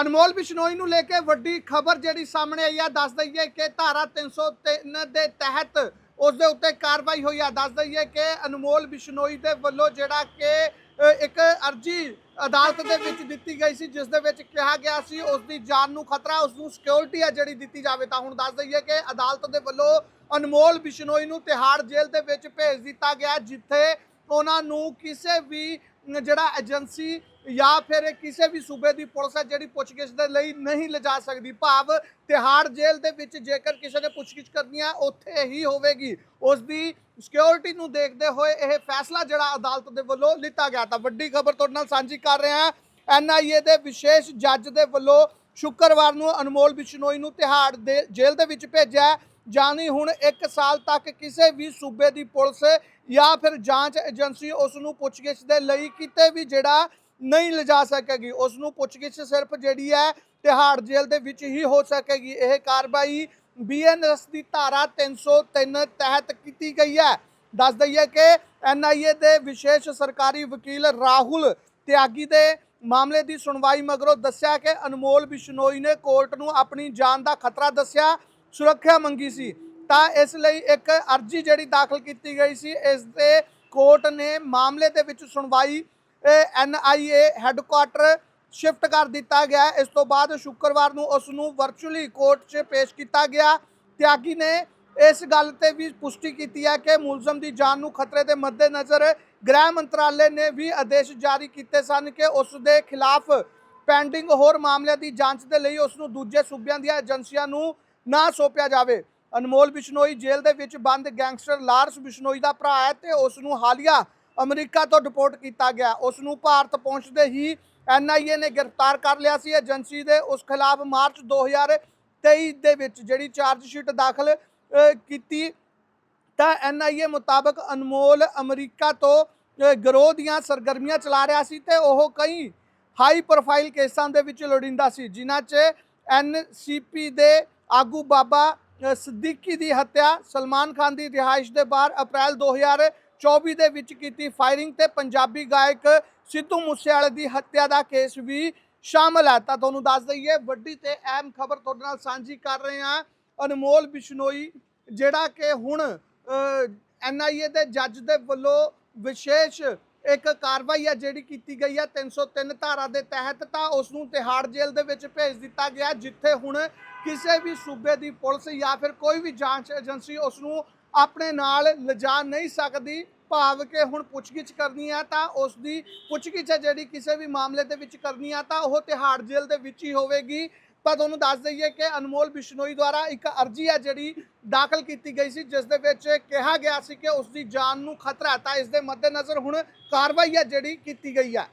ਅਨਮੋਲ ਬਿਸ਼ਨੋਈ ਨੂੰ ਲੈ ਕੇ ਵੱਡੀ ਖਬਰ ਜਿਹੜੀ ਸਾਹਮਣੇ ਆਈ ਆ, ਦੱਸ ਦਈਏ ਕਿ ਧਾਰਾ 303 ਦੇ ਤਹਿਤ ਉਸ ਦੇ ਉੱਤੇ ਕਾਰਵਾਈ ਹੋਈ ਆ। ਦੱਸ ਦਈਏ ਕਿ ਅਨਮੋਲ ਬਿਸ਼ਨੋਈ ਦੇ ਵੱਲੋਂ ਜਿਹੜਾ ਕਿ ਇੱਕ ਅਰਜੀ ਅਦਾਲਤ ਦੇ ਵਿੱਚ ਦਿੱਤੀ ਗਈ ਸੀ, ਜਿਸ ਦੇ ਵਿੱਚ ਕਿਹਾ ਗਿਆ ਸੀ ਉਸ ਦੀ ਜਾਨ ਨੂੰ ਖਤਰਾ, ਉਸ ਨੂੰ ਸਿਕਿਉਰਿਟੀ ਆ ਜਿਹੜੀ ਦਿੱਤੀ ਜਾਵੇ। ਤਾਂ ਹੁਣ ਦੱਸ ਦਈਏ ਕਿ ਅਦਾਲਤ ਦੇ ਵੱਲੋਂ ਅਨਮੋਲ ਬਿਸ਼ਨੋਈ ਨੂੰ ਤਿਹਾੜ ਜੇਲ੍ਹ ਦੇ ਵਿੱਚ ਭੇਜ ਦਿੱਤਾ ਗਿਆ, ਜਿੱਥੇ ਉਹਨਾਂ ਨੂੰ ਕਿਸੇ ਵੀ ਜਿਹੜਾ ਏਜੰਸੀ ਜਾਂ ਫਿਰ ਕਿਸੇ ਵੀ ਸੂਬੇ ਦੀ ਪੁਲਿਸ ਹੈ ਜਿਹੜੀ ਪੁੱਛਗਿੱਛ ਦੇ ਲਈ ਨਹੀਂ ਲਿਜਾ ਸਕਦੀ। ਭਾਵ ਤਿਹਾੜ ਜੇਲ੍ਹ ਦੇ ਵਿੱਚ ਜੇਕਰ ਕਿਸੇ ਨੇ ਪੁੱਛਗਿੱਛ ਕਰਨੀ ਹੈ ਉੱਥੇ ਹੀ ਹੋਵੇਗੀ। ਉਸ ਦੀ ਸਿਕਿਉਰਿਟੀ ਨੂੰ ਦੇਖਦੇ ਹੋਏ ਇਹ ਫੈਸਲਾ ਜਿਹੜਾ ਅਦਾਲਤ ਦੇ ਵੱਲੋਂ ਲਿੱਤਾ ਗਿਆ ਤਾਂ ਵੱਡੀ ਖਬਰ ਤੁਹਾਡੇ ਨਾਲ ਸਾਂਝੀ ਕਰ ਰਹੇ ਹਾਂ। ਐਨਆਈਏ ਦੇ ਵਿਸ਼ੇਸ਼ ਜੱਜ ਦੇ ਵੱਲੋਂ ਸ਼ੁੱਕਰਵਾਰ ਨੂੰ ਅਨਮੋਲ ਬਿਸ਼ਨੋਈ ਨੂੰ ਤਿਹਾੜ ਦੇ ਜੇਲ੍ਹ ਦੇ ਵਿੱਚ ਭੇਜਿਆ। ਹੈ। ਜਾਨੀ ਹੁਣ 1 ਸਾਲ ਤੱਕ ਕਿਸੇ ਵੀ ਸੂਬੇ ਦੀ ਪੁਲਿਸ ਜਾਂ ਫਿਰ ਜਾਂਚ ਏਜੰਸੀ ਉਸ ਨੂੰ ਪੁੱਛਗਿੱਛ ਦੇ ਲਈ ਕਿਤੇ ਵੀ ਜਿਹੜਾ ਨਹੀਂ ਲਿਜਾ ਸਕੇਗੀ। ਉਸ ਨੂੰ ਪੁੱਛਗਿੱਛ ਸਿਰਫ ਜਿਹੜੀ ਹੈ ਤਿਹਾੜ ਜੇਲ੍ਹ ਦੇ ਵਿੱਚ ਹੀ ਹੋ ਸਕੇਗੀ। ਇਹ ਕਾਰਵਾਈ ਬੀਐਨਐਸ ਦੀ ਧਾਰਾ 303 ਤਹਿਤ ਕੀਤੀ ਗਈ ਹੈ। ਦੱਸ ਦਈਏ ਕਿ ਐਨਆਈਏ ਦੇ ਵਿਸ਼ੇਸ਼ ਸਰਕਾਰੀ ਵਕੀਲ ਰਾਹੁਲ ਤਿਆਗੀ ਦੇ ਮਾਮਲੇ ਦੀ ਸੁਣਵਾਈ ਮਗਰੋਂ ਦੱਸਿਆ ਕਿ ਅਨਮੋਲ ਬਿਸ਼ਨੋਈ ਨੇ ਕੋਰਟ ਨੂੰ ਆਪਣੀ ਜਾਨ ਦਾ ਖਤਰਾ ਦੱਸਿਆ, ਸੁਰੱਖਿਆ ਮੰਗੀ ਸੀ। ਤਾਂ ਇਸ ਲਈ ਇੱਕ ਅਰਜੀ ਜਿਹੜੀ ਦਾਖਲ ਕੀਤੀ ਗਈ ਸੀ, ਇਸ ਦੇ ਕੋਰਟ ਨੇ ਮਾਮਲੇ ਦੇ ਵਿੱਚ ਸੁਣਵਾਈ N I A headquarter shift ਕਰ ਦਿੱਤਾ ਗਿਆ। ਇਸ ਤੋਂ ਬਾਅਦ ਸ਼ੁੱਕਰਵਾਰ ਨੂੰ ਉਸ ਨੂੰ ਵਰਚੁਅਲੀ ਕੋਰਟ 'ਚ ਪੇਸ਼ ਕੀਤਾ ਗਿਆ। ਤਿਆਗੀ ਨੇ ਇਸ ਗੱਲ ਤੇ ਵੀ ਪੁਸ਼ਟੀ ਕੀਤੀ ਹੈ ਕਿ ਮੁਲਜ਼ਮ ਦੀ ਜਾਨ ਨੂੰ ਖਤਰੇ ਦੇ ਮੱਦੇਨਜ਼ਰ ਗ੍ਰਹਿ ਮੰਤਰਾਲੇ ਨੇ ਵੀ ਆਦੇਸ਼ ਜਾਰੀ ਕੀਤੇ ਸਨ ਕਿ ਉਸ ਦੇ ਖਿਲਾਫ ਪੈਂਡਿੰਗ ਹੋਰ ਮਾਮਲਿਆਂ ਦੀ ਜਾਂਚ ਦੇ ਲਈ ਉਸ ਨੂੰ ਦੂਜੇ ਸੂਬਿਆਂ ਦੀਆਂ ਏਜੰਸੀਆਂ ਨੂੰ ਨਾ ਸੌਂਪਿਆ ਜਾਵੇ। ਅਨਮੋਲ ਬਿਸ਼ਨੋਈ ਜੇਲ੍ਹ ਦੇ ਵਿੱਚ ਬੰਦ ਗੈਂਗਸਟਰ ਲਾਰਸ ਬਿਸ਼ਨੋਈ ਦਾ ਭਰਾ ਹੈ ਤੇ ਉਸ ਨੂੰ ਹਾਲੀਆ ਅਮਰੀਕਾ ਤੋਂ ਡਿਪੋਰਟ ਕੀਤਾ ਗਿਆ। ਉਸ ਨੂੰ ਭਾਰਤ ਪਹੁੰਚਦੇ ਹੀ ਐਨਆਈਏ ਨੇ ਗ੍ਰਿਫਤਾਰ ਕਰ ਲਿਆ ਸੀ। ਏਜੰਸੀ ਦੇ ਉਸ ਖਿਲਾਫ ਮਾਰਚ 2023 ਦੇ ਵਿੱਚ ਜਿਹੜੀ ਚਾਰਜ ਸ਼ੀਟ ਦਾਖਲ ਕੀਤੀ ਤਾਂ ਐਨਆਈਏ ਮੁਤਾਬਕ ਅਨਮੋਲ ਅਮਰੀਕਾ ਤੋਂ ਅ, ਗਿਰੋਹ ਦੀਆਂ ਸਰਗਰਮੀਆਂ ਚਲਾ ਰਿਹਾ ਸੀ ਤੇ ਉਹ ਕਈ ਹਾਈ ਪ੍ਰੋਫਾਈਲ ਕੇਸਾਂ ਦੇ ਵਿੱਚ ਲੋੜਿੰਦਾ ਸੀ ਜਿਨ੍ਹਾਂ 'ਚ ਐਨਸੀਪੀ ਦੇ ਆਗੂ ਬਾਬਾ ਸਦੀਕੀ ਦੀ ਹੱਤਿਆ ਸਲਮਾਨ ਖਾਨ ਦੀ ਰਿਹਾਇਸ਼ ਦੇ ਬਾਹਰ ਅਪ੍ਰੈਲ 2024 ਦੇ ਵਿੱਚ ਕੀਤੀ ਫਾਇਰਿੰਗ ਤੇ ਪੰਜਾਬੀ ਗਾਇਕ ਸਿੱਧੂ ਮੂਸੇਵਾਲੇ ਦੀ ਹੱਤਿਆ ਦਾ ਕੇਸ ਵੀ ਸ਼ਾਮਲ ਹੈ। ਤਾਂ ਤੁਹਾਨੂੰ ਦੱਸ ਦਈਏ, ਵੱਡੀ ਤੇ ਅਹਿਮ ਖਬਰ ਤੁਹਾਡੇ ਨਾਲ ਸਾਂਝੀ ਕਰ ਰਹੇ ਹਾਂ। ਅਨਮੋਲ ਬਿਸ਼ਨੋਈ, ਜਿਹੜਾ ਕਿ ਹੁਣ ਐਨਆਈਏ ਦੇ ਜੱਜ ਦੇ ਵੱਲੋਂ ਵਿਸ਼ੇਸ਼ ਇੱਕ ਕਾਰਵਾਈ ਹੈ ਜਿਹੜੀ ਕੀਤੀ ਗਈ ਹੈ 303 ਧਾਰਾ ਦੇ ਤਹਿਤ ਤਾਂ ਉਸ ਨੂੰ ਤਿਹਾੜ ਜੇਲ੍ਹ ਦੇ ਵਿੱਚ ਭੇਜ ਦਿੱਤਾ ਗਿਆ, ਜਿੱਥੇ ਹੁਣ ਕਿਸੇ ਵੀ ਸੂਬੇ ਦੀ ਪੁਲਿਸ ਜਾਂ ਫਿਰ ਕੋਈ ਵੀ ਜਾਂਚ ਏਜੰਸੀ ਉਸ ਨੂੰ ਆਪਣੇ ਨਾਲ ਲਿਜਾ ਨਹੀਂ ਸਕਦੀ, ਭਾਵ ਕਿ ਹੁਣ ਪੁੱਛਗਿੱਛ ਕਰਨੀ ਆ ਤਾਂ ਉਸ ਦੀ ਪੁੱਛਗਿੱਛ ਹੈ ਜਿਹੜੀ ਕਿਸੇ ਵੀ ਮਾਮਲੇ ਦੇ ਵਿੱਚ ਕਰਨੀ ਆ ਤਾਂ ਉਹ ਤਿਹਾੜ ਜੇਲ੍ਹ ਦੇ ਵਿੱਚ ਹੀ ਹੋਵੇਗੀ। ਤਾਂ ਤੁਹਾਨੂੰ ਦੱਸ ਦਈਏ ਕਿ ਅਨਮੋਲ ਬਿਸ਼ਨੋਈ ਦੁਆਰਾ ਇੱਕ ਅਰਜੀ ਹੈ ਜਿਹੜੀ ਦਾਖਲ ਕੀਤੀ ਗਈ ਸੀ, ਜਿਸ ਦੇ ਵਿੱਚ ਕਿਹਾ ਗਿਆ ਸੀ ਕਿ ਉਸ ਦੀ ਜਾਨ ਨੂੰ ਖਤਰਾ ਹੈ। ਤਾਂ ਇਸ ਦੇ ਮੱਦੇਨਜ਼ਰ ਹੁਣ ਕਾਰਵਾਈ ਹੈ ਜਿਹੜੀ ਕੀਤੀ ਗਈ ਹੈ।